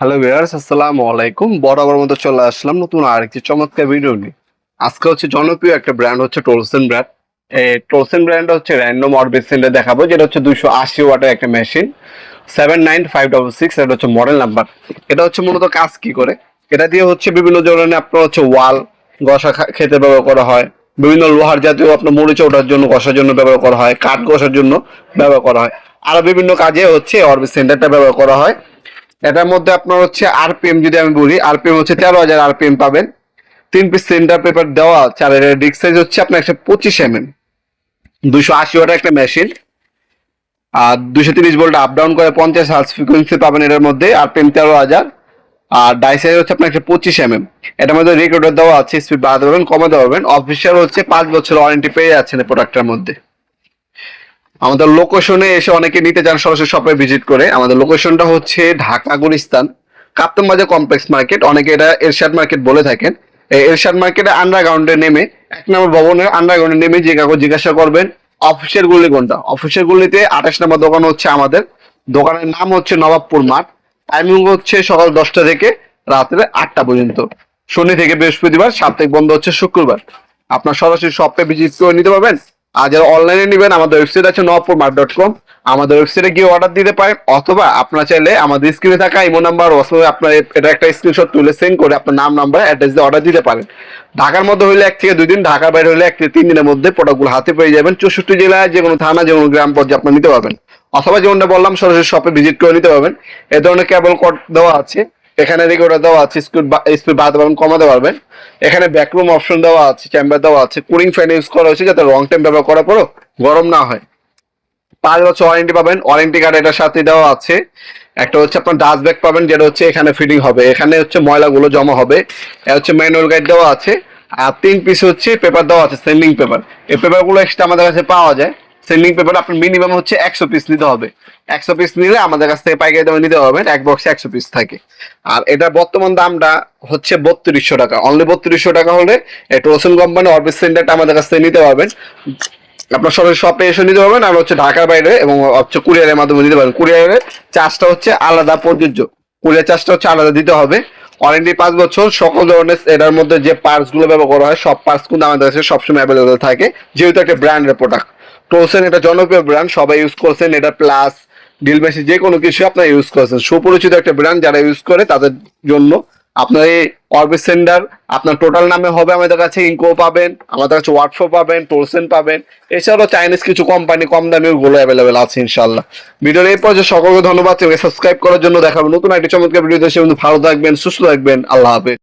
Hello viewers আসসালামু আলাইকুম। বরাবর মতো চলে আসলাম নতুন আরেকটি চমৎকার ভিডিও নিয়ে। আজকে হচ্ছে জনপ্রিয় একটা ব্র্যান্ড হচ্ছে টোলসেন ব্র্যান্ড এই টোলসেন ব্র্যান্ড হচ্ছে র্যান্ডম অরবিট সেন্টার দেখাবো, যেটা হচ্ছে দুইশো আশি ওয়াটের একটা machine seven nine five double six এটা হচ্ছে মডেল নাম্বার এটা হচ্ছে মূলত কাজ কি করে? এটা দিয়ে হচ্ছে বিভিন্ন ধরনের আপনার হচ্ছে ওয়াল গসা খেতে ব্যবহার করা হয়। বিভিন্ন লোহার জাতীয় আপনার মরিচা ওঠার জন্য গসার জন্য ব্যবহার করা হয়। কাঠ গসার জন্য ব্যবহার করা হয়। আরও বিভিন্ন কাজে হচ্ছে অরবিট সেন্টারটা ব্যবহার করা হয়। এটার মধ্যে আপনার হচ্ছে আরপিএম যদি আমি বলি আরপিএম হচ্ছে তেরো হাজার আরপিএম পাবেন। তিন পিস সেন্টার পেপার দেওয়া আর এর ডিস্ক সাইজ হচ্ছে আপনার একশো পঁচিশ এম এম দুশো আশি ওয়াটের একটা মেশিন আর দুশো তিরিশ ভোল্ট আপ ডাউন করে পঞ্চাশ হার্স ফ্রিকোয়েন্সি পাবেন এটার মধ্যে আরপিএম তেরো হাজার। আর ডাই সাইজ হচ্ছে আপনার একশো পঁচিশ এম এম এটার মধ্যে রেকর্ডার দেওয়া আছে স্পিড বাড়াতে পারবেন, কমাতে পারবেন। অফিসিয়াল হচ্ছে পাঁচ বছর ওয়ারেন্টি পেয়ে যাচ্ছেন এই প্রোডাক্টের মধ্যে। আমাদের লোকেশনে এসে অনেকে নিতে চান সরাসরি শপে ভিজিট করে। আমাদের লোকেশনটা হচ্ছে ঢাকা গুলিস্তান, কাপ্তান বাজার কমপ্লেক্স মার্কেট অনেকে এটা এরশাদ মার্কেট বলে থাকেন। এই এরশাদ মার্কেটে আন্ডারগ্রাউন্ডে নেমে, এক নম্বর ভবনের আন্ডারগ্রাউন্ডে নেমে যে কাগজ জিজ্ঞাসা করবেন অফিসের গুলি কোনটা? অফিসের গুলিতে আঠাশ নম্বর দোকান হচ্ছে আমাদের। দোকানের নাম হচ্ছে নবাবপুর মাঠ। টাইমিং হচ্ছে সকাল দশটা থেকে রাত্রে আটটা পর্যন্ত। শনি থেকে বৃহস্পতিবার, সাপ্তাহিক বন্ধ হচ্ছে শুক্রবার। আপনার সরাসরি শপে ভিজিট করে নিতে পারবেন। আর যারা অনলাইনে নেবেন, আমাদের ওয়েবসাইট আছে নবপুর মার্ট ডট কম আমাদের ওয়েবসাইটে গিয়ে অর্ডার দিতে পারেন, অথবা আপনার চাইলে আমাদের স্ক্রিনে থাকা ইমো নাম্বার অথবা আপনার এটা একটা স্ক্রিনশট তুলে সেন্ড করে আপনার নাম নাম্বার অ্যাড্রেস দিয়ে অর্ডার দিতে পারেন। ঢাকার মধ্যে হলে এক থেকে দুই দিন, ঢাকার বাইরে হলে এক থেকে তিন দিনের মধ্যে প্রোডাক্টগুলো হাতে পেয়ে যাবেন। চৌষট্টি জেলায় যে কোনো থানা যে কোনো গ্রাম পর্যায়ে আপনার নিতে পারবেন। অথবা যেমনটা বললাম, সরাসরি শপে ভিজিট করে নিতে পারবেন। এ ধরনের কেবল কোড দেওয়া আছে। এখানে রেকর্ডার দেওয়া আছে, স্পিড স্পিড বাড়াতে পারবেন, কমাতে পারবেন। এখানে ব্যাকরুম অপশন দেওয়া আছে চেম্বার দেওয়া আছে। কুলিং ফ্যান ইউজ করা হয়েছে যাতে লং টাইম ব্যবহার করার পরও গরম না হয়। পাঁচ বছর ওয়ারেন্টি পাবেন। ওয়ারেন্টি কার্ড এটার সাথে দেওয়া আছে। একটা হচ্ছে আপনার ডাস্ট ব্যাগ পাবেন, যেটা হচ্ছে এখানে ফিটিং হবে। এখানে হচ্ছে ময়লাগুলো জমা হবে। এটা হচ্ছে ম্যানুয়াল গাইড দেওয়া আছে। আর তিন পিস হচ্ছে পেপার দেওয়া আছে সেন্ডিং পেপার এই পেপারগুলো এক্সট্রা আমাদের কাছে পাওয়া যায়। সেন্ডিং পেপার আপনার মিনিমাম হচ্ছে একশো পিস নিতে হবে। একশো পিস নিলে আমাদের কাছ থেকে পাইকারি দামে নিতে পারবেন, এক বক্সে একশো পিস থাকে। আর এটা বর্তমান দামটা হচ্ছে বত্রিশশো টাকা। অনলি বত্রিশশো টাকা হলে টোসন কোম্পানি অফিস সেন্টারটা আমাদের কাছ থেকে নিতে পারবেন। আপনার সরাসরি শপে এসে নিতে পারবেন, আর হচ্ছে ঢাকার বাইরে এবং হচ্ছে কুরিয়ারের মাধ্যমে নিতে পারবেন। কুরিয়ারের চার্জটা হচ্ছে আলাদা প্রযোজ্য। কুরিয়ার চার্জটা হচ্ছে আলাদা দিতে হবে। ওয়ারেন্টি পাঁচ বছর, সকল ধরনের এটার মধ্যে যে পার্টসগুলো ব্যবহার করা হয়, সব পার্টস কিন্তু আমাদের কাছে সবসময় অ্যাভেলেবেল থাকে। যেহেতু একটা ব্র্যান্ডের প্রোডাক্ট টোসেন এটা জনপ্রিয় ব্র্যান্ড সবাই ইউজ করছেন, এটা প্লাস ডিল মেশিন যে কোনো কিছু আপনারা ইউজ করছেন। সুপরিচিত একটা ব্র্যান্ড যারা ইউজ করে, তাদের জন্য আপনার এই অরবিট সেন্টার আপনার টোটাল নামে হবে আমাদের কাছে ইনকো পাবেন, আমাদের কাছে ওয়াটফো পাবেন টোলসেন পাবেন। এছাড়াও চাইনিজ কিছু কোম্পানি কম দামে ওগুলো অ্যাভেলেবেল আছে ইনশাল্লাহ ভিডিওর এই পর্যায়ে সকলকে ধন্যবাদ সাবস্ক্রাইব করার জন্য দেখাবো নতুন একটি চমৎকার ভিডিও দেশে ভালো থাকবেন, সুস্থ থাকবেন, আল্লাহ হাফেজ।